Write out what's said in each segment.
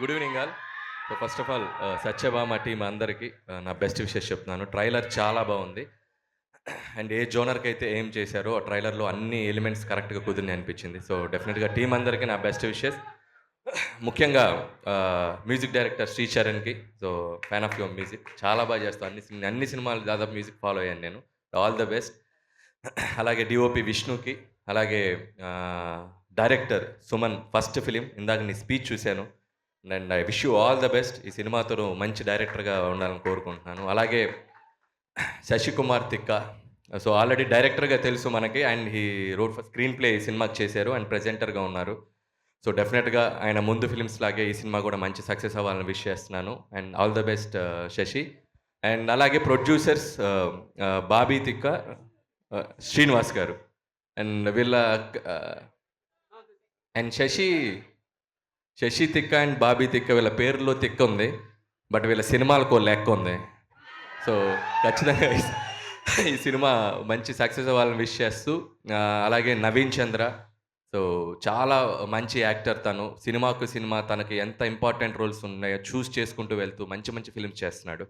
Good evening all so first of all Satyabhama team అందరికీ uh, నా best wishes చెప్తున్నాను. Trailer చాలా బాగుంది. అండ్ ఏ జోనర్కి అయితే ఏం చేశారో ఆ ట్రైలర్లో అన్ని ఎలిమెంట్స్ కరెక్ట్గా కుదిరిని అనిపించింది. సో డెఫినెట్గా టీం అందరికీ నా బెస్ట్ విషెస్ ముఖ్యంగా music director Shri చరణ్కి so fan of your music చాలా బాగా చేస్తాను అన్ని సినిమా అన్ని సినిమాలు దాదాపు మ్యూజిక్ ఫాలో అయ్యాను నేను. ఆల్ ద బెస్ట్ అలాగే డిఓపి విష్ణుకి అలాగే డైరెక్టర్ సుమన్ ఫస్ట్ ఫిలిం. ఇందాక నీ స్పీచ్ చూశాను. And I wish you all the best. ఈ సినిమాతో మంచి డైరెక్టర్గా ఉండాలని కోరుకుంటున్నాను. అలాగే శశికుమార్ తిక్క. సో ఆల్రెడీ డైరెక్టర్గా తెలుసు మనకి. And he wrote for screenplay ఈ సినిమాకి చేశారు అండ్ ప్రెజెంటర్గా ఉన్నారు. సో డెఫినెట్గా ఆయన ముందు ఫిలిమ్స్ లాగే ఈ సినిమా కూడా మంచి సక్సెస్ అవ్వాలని విష్ చేస్తున్నాను. And all the best Shashi. And అలాగే ప్రొడ్యూసర్స్ బాబీ తిక్క శ్రీనివాస్ గారు. అండ్ వీళ్ళ అండ్ శశి శశి తిక్క అండ్ బాబీ తిక్క వీళ్ళ పేరులో తిక్క ఉంది బట్ వీళ్ళ సినిమాలకు లెక్క ఉంది. సో ఖచ్చితంగా ఈ- సినిమా మంచి సక్సెస్ అవ్వాలని విష్ చేస్తూ అలాగే నవీన్ చంద్ర. సో చాలా మంచి యాక్టర్ తను. సినిమాకు సినిమా తనకి ఎంత ఇంపార్టెంట్ రోల్స్ ఉన్నాయో చూస్ చేసుకుంటూ వెళ్తూ మంచి మంచి ఫిల్మ్స్ చేస్తున్నాడు.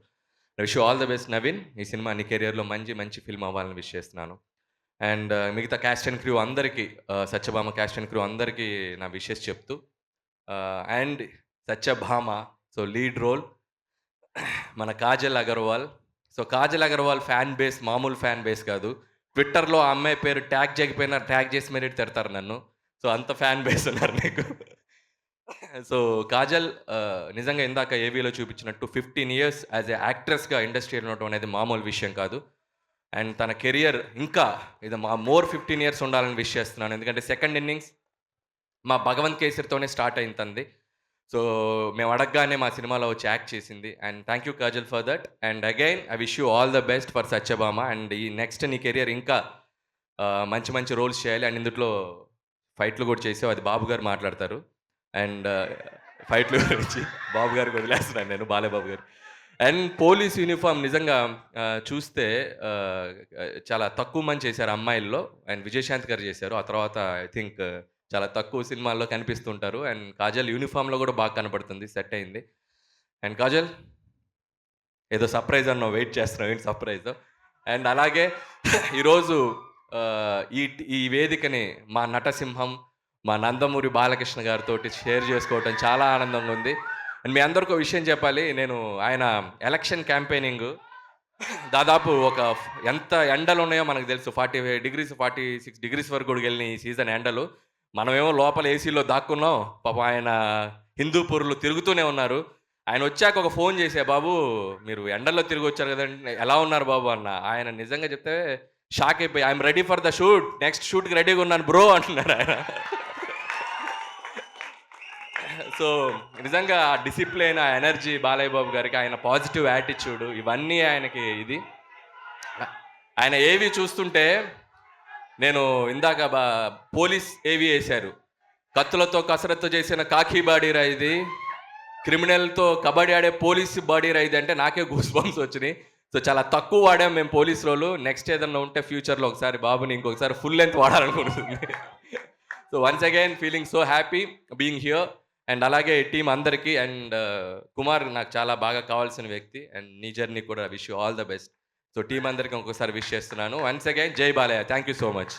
Wish all the best Naveen. ఈ సినిమా నీ కెరియర్లో మంచి మంచి ఫిల్మ్ అవ్వాలని విష్ చేస్తున్నాను. అండ్ మిగతా క్యాస్ట్ అండ్ క్రూ అందరికీ సత్యభామ క్యాస్ట్ అండ్ క్రూ అందరికీ నా విషెస్ చెప్తూ and Satyabhama so lead role మన Kajal Agarwal. So Kajal Agarwal fan base మామూలు ఫ్యాన్ బేస్ కాదు. ట్విట్టర్లో ఆ అమ్మాయి పేరు ట్యాగ్ చేయకపోయినా ట్యాగ్ చేసి మరీ తిడతారు నన్ను. సో అంత ఫ్యాన్ బేస్ ఉన్నారు నీకు. సో కాజల్ నిజంగా ఇందాక ఏవీలో చూపించినట్టు ఫిఫ్టీన్ ఇయర్స్ యాజ్ ఎ యాక్ట్రెస్గా ఇండస్ట్రీలో ఉండటం అనేది మామూలు విషయం కాదు. అండ్ తన కెరియర్ ఇంకా ఇది మా మోర్ ఫిఫ్టీన్ ఇయర్స్ ఉండాలని విష్ చేస్తున్నాను. ఎందుకంటే సెకండ్ ఇన్నింగ్స్ మా భగవంత్ కేసరితోనే స్టార్ట్ అయింది తంది. సో మేము అడగగానే మా సినిమాలో వచ్చి యాక్ట్ చేసింది. And thank you Kajal for that. And again I wish you all the best for Satyabhama. And ఈ నెక్స్ట్ నీ కెరియర్ ఇంకా మంచి మంచి రోల్స్ చేయాలి. అండ్ ఇందులో ఫైట్లు కూడా చేసావు. అది బాబు గారు మాట్లాడతారు. అండ్ ఫైట్లు గురించి బాబు గారికి వదిలేస్తున్నాను నేను బాలేబాబు గారు. అండ్ పోలీస్ యూనిఫామ్ నిజంగా చూస్తే చాలా తక్కువ మంది చేశారు అమ్మాయిల్లో. అండ్ విజయశాంత్ గారు చేశారు. ఆ తర్వాత ఐ థింక్ చాలా తక్కువ సినిమాల్లో కనిపిస్తుంటారు. అండ్ కాజల్ యూనిఫామ్లో కూడా బాగా కనపడుతుంది సెట్ అయింది. అండ్ కాజల్ ఏదో సర్ప్రైజ్ అన్న వెయిట్ చేస్తున్నావు. ఏంటి సర్ప్రైజ్ అండ్ అలాగే ఈరోజు ఈ ఈ వేదికని మా నటసింహం మా నందమూరి బాలకృష్ణ గారితో షేర్ చేసుకోవటం చాలా ఆనందంగా ఉంది. అండ్ మీ అందరికీ విషయం చెప్పాలి. నేను ఆయన ఎలక్షన్ క్యాంపెయినింగ్ దాదాపు ఒక ఎంత ఎండలు ఉన్నాయో మనకు తెలుసు. Forty five degrees forty six degrees వరకు కూడా వెళ్ళిన ఈ సీజన్ ఎండలు. మనమేమో లోపల ఏసీలో దాక్కున్నాం. పాపం ఆయన హిందూపూర్లు తిరుగుతూనే ఉన్నారు. ఆయన వచ్చాక ఒక ఫోన్ చేసే బాబు మీరు ఎండల్లో తిరిగి వచ్చారు కదండి. ఎలా ఉన్నారు బాబు? అన్న. ఆయన నిజంగా చెప్తే షాక్ అయిపోయి. I'm ready for the shoot. Next షూట్కి రెడీగా ఉన్నాను బ్రో అంటున్నారు ఆయన. సో నిజంగా ఆ డిసిప్లిన్ ఆ ఎనర్జీ బాలయ్య బాబు గారికి ఆయన పాజిటివ్ యాటిట్యూడ్ ఇవన్నీ ఆయనకి ఇది. ఆయన ఏవి చూస్తుంటే నేను ఇందాక బా పోలీస్ ఏవి వేశారు. కత్తులతో కసరత్తు చేసిన కాకి బాడీ రా ఇది క్రిమినల్తో కబడ్డీ ఆడే పోలీస్ బాడీ రైది ఇది అంటే నాకే గూస్ బంప్స్ వచ్చినాయి. సో చాలా తక్కువ వాడాం మేము పోలీస్ రోలు. నెక్స్ట్ ఏదన్నా ఉంటే ఫ్యూచర్లో ఒకసారి బాబుని ఇంకొకసారి full length వాడాలనుకుంటుంది. So once again feeling so happy being here and అలాగే టీం అందరికీ అండ్ కుమార్ నాకు చాలా బాగా కావాల్సిన వ్యక్తి అండ్ నీ జర్నీ కూడా wish you all the best. So team అందరికీ ఇంకొకసారి విష్ చేస్తున్నాను. Once again Jai Balayya. Thank you so much.